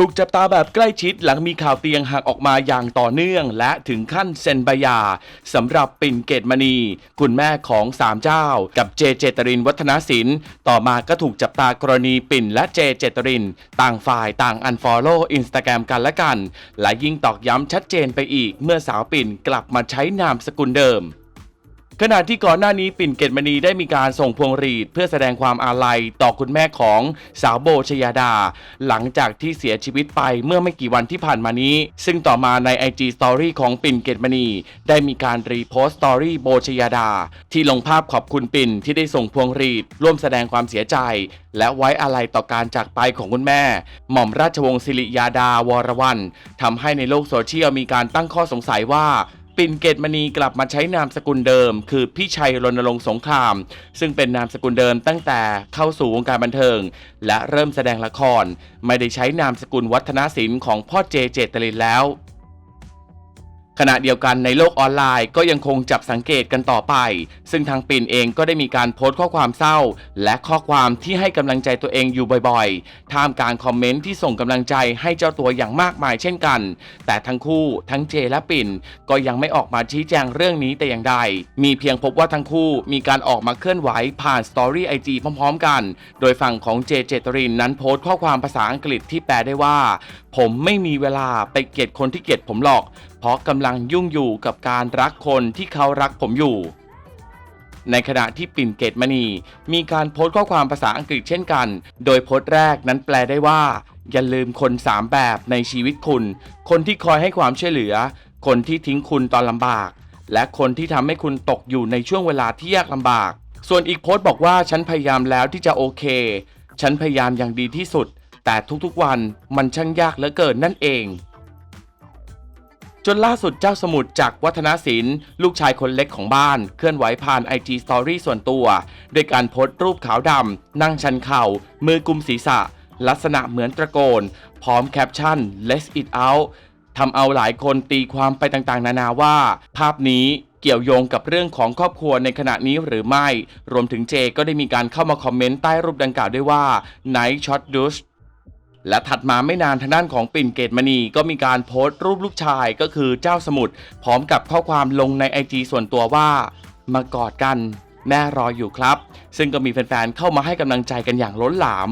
ถูกจับตาแบบใกล้ชิดหลังมีข่าวเตียงหักออกมาอย่างต่อเนื่อง และถึงขั้นเซ็นใบยาสำหรับปิ่นเกตมณี คุณแม่ของสามเจ้า กับเจเจตรินวัฒนศิลป์ต่อมาก็ถูกจับตากรณีปิ่นและเจเจตริน ต่างฝ่ายต่างอันฟอลโล่อินสตาแกรมกันและกัน และยิ่งตอกย้ำชัดเจนไปอีกเมื่อสาวปิ่นกลับมาใช้นามสกุลเดิม ขณะที่ก่อนหน้านี้ปิ่นเกตมณีได้มีการส่งพวงหรีด เพื่อแสดงความอาลัยต่อคุณแม่ของสาวโบชยาดา หลังจากที่เสียชีวิตไปเมื่อไม่กี่วันที่ผ่านมานี้ ซึ่งต่อมาใน IG Story ของปิ่นเกตมณี ได้มีการรีโพสต์สตอรี่โบชยาดา ที่ลงภาพขอบคุณปิ่นที่ได้ส่งพวงหรีด ร่วมแสดงความเสียใจ และไว้อาลัยต่อการจากไปของคุณแม่ หม่อมราชวงศ์สิริยาดาวรวันทำให้ในโลกโซเชียลมีการตั้งข้อสงสัยว่า ปิ่นเกตมณีกลับมาใช้นามสกุลเดิม คือพี่ชัยรณรงค์สงคราม ซึ่งเป็นนามสกุลเดิมตั้งแต่เข้าสู่วงการบันเทิง และเริ่มแสดงละคร ไม่ได้ใช้นามสกุลวัฒนศิลป์ของพ่อเจเจตลินแล้ว ขณะเดียวกันในโลกออนไลน์ก็ยังคงจับสังเกตกันต่อไป ซึ่งทางปิ่นเองก็ได้มีการโพสต์ข้อความเศร้า และข้อความที่ให้กำลังใจตัวเองอยู่บ่อยๆ ท่ามกลางคอมเมนต์ที่ส่งกำลังใจให้เจ้าตัวอย่างมากมายเช่นกัน แต่ทั้งคู่ทั้งเจและปิ่น ก็ยังไม่ออกมาชี้แจงเรื่องนี้แต่อย่างใด มีเพียงพบว่าทั้งคู่มีการออกมาเคลื่อนไหวผ่านสตอรี่ไอจีพร้อมๆ กัน โดยฝั่งของเจเจตรินนั้นโพสต์ข้อความภาษาอังกฤษที่แปลได้ว่า ผมไม่มีเวลาไปเกลียดคนที่เกลียดผมหรอก เพราะกำลังยุ่งอยู่กับการรักคนที่เขารักผมอยู่ ในขณะที่ปิ่นเกตมณี มีการโพสต์ข้อความภาษาอังกฤษเช่นกัน โดยโพสต์แรกนั้นแปลได้ว่า อย่าลืมคน 3 แบบในชีวิตคุณ คนที่คอยให้ความช่วยเหลือ คนที่ทิ้งคุณตอนลำบาก และคนที่ทำให้คุณตกอยู่ในช่วงเวลาที่ยากลำบาก ส่วนอีกโพสต์บอกว่าฉันพยายามแล้วที่จะโอเค ฉันพยายามอย่างดีที่สุด แต่ทุกๆวันมันช่างยากเหลือเกินนั่นเอง จนล่าสุดเจ้าสมุทรจากวัฒนศิลป์ ลูกชายคนเล็กของบ้าน เคลื่อนไหวผ่าน IG Story ส่วนตัวด้วยการโพสต์รูปขาวดำ นั่งชันเข่า มือกุมศีรษะ ลักษณะเหมือนตะโกน พร้อมแคปชั่น Let's it out ทำเอาหลายคนตีความไปต่างๆ นานาว่า ภาพนี้เกี่ยวโยงกับเรื่องของครอบครัวในขณะนี้หรือไม่ รวมถึงเจก็ได้มีการเข้ามาคอมเมนต์ใต้รูปดังกล่าวด้วยว่า Night Shot Douche และถัดมาไม่นานทางด้านของปิ่นเกตมณีก็มีการโพสต์รูปลูกชายก็คือเจ้าสมุทรพร้อมกับข้อความลงในไอจส่วนตัวว่ามากอดกัน แม่รออยู่ครับ ซึ่งก็มีแฟนๆเข้ามาให้กำลังใจกันอย่างล้นหลาม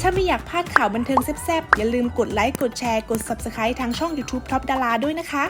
ถ้าไม่อยากพลาดข่าวบันเทิงแซ่บๆ อย่าลืมกดไลค์ กดแชร์ กด Subscribe ทางช่อง YouTube Top ดาราด้วยนะคะ